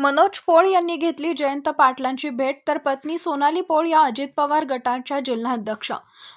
मनोज पोळ यांनी घेतली जयंत पाटलांची भेट तर पत्नी सोनाली पोळ या अजित पवार गटाच्या जिल्हाध्यक्ष.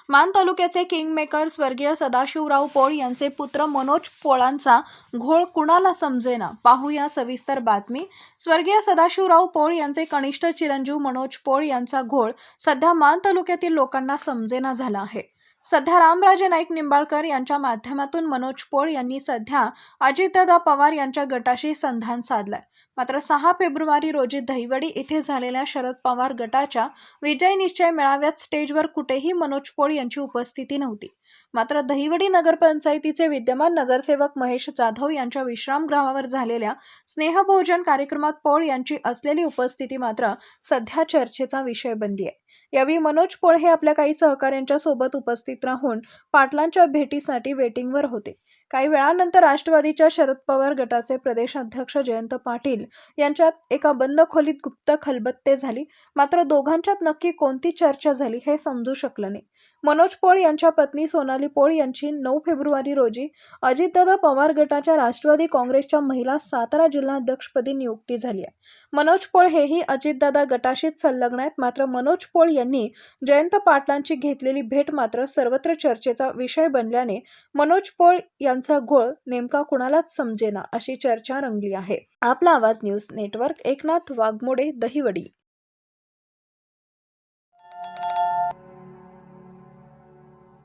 मान तालुक्याचे किंगमेकर स्वर्गीय सदाशिवराव पोळ यांचे पुत्र मनोज पोळांचा घोळ कुणाला समजेना? पाहूया सविस्तर बातमी. स्वर्गीय सदाशिवराव पोळ यांचे कनिष्ठ चिरंजीव मनोज पोळ यांचा घोळ सध्या मान तालुक्यातील लोकांना समजेना झाला आहे. सध्या रामराजे नाईक निंबाळकर यांच्या माध्यमातून मनोज पोळ यांनी सध्या अजितदादा पवार यांच्या गटाशी संधान साधलाय. मात्र सहा फेब्रुवारी रोजी दहिवडी इथे झालेल्या शरद पवार गटाच्या विजय निश्चय मेळाव्यात स्टेजवर कुठेही मनोज पोळ यांची उपस्थिती नव्हती. मात्र दहिवडी नगरपंचायतीचे विद्यमान नगरसेवक महेश जाधव यांच्या विश्रामगृहावर झालेल्या स्नेहभोजन कार्यक्रमात पोळ यांची असलेली उपस्थिती मात्र सध्या चर्चेचा विषय बनली आहे. यावेळी मनोज पोळ हे आपल्या काही सहकाऱ्यांच्या सोबत उपस्थित राहून पाटलांच्या भेटीसाठी वेटिंगवर होते. काही वेळानंतर राष्ट्रवादीच्या शरद पवार गटाचे प्रदेशाध्यक्ष जयंत पाटील यांच्यात एका बंद खोलीत गुप्त खलबत्ते झाली. मात्र दोघांच्यात नक्की कोणती चर्चा झाली हे समजू शकलं नाही. मनोज पोळ यांच्या पत्नी सोनाली पोळ यांची नऊ फेब्रुवारी रोजी अजितदादा पवार गटाच्या राष्ट्रवादी काँग्रेसच्या महिला सातारा जिल्हाध्यक्षपदी नियुक्ती झाली आहे. मनोज पोळ हेही अजितदादा गटाशीच संलग्न आहेत. मात्र मनोज पोळ यांनी जयंत पाटलांची घेतलेली भेट मात्र सर्वत्र चर्चेचा विषय बनल्याने मनोज पोळ यांचा घोळ नेमका कुणालाच समजेना अशी चर्चा रंगली आहे. आपला आवाज न्यूज नेटवर्क एकनाथ वाघमोडे दहिवडी.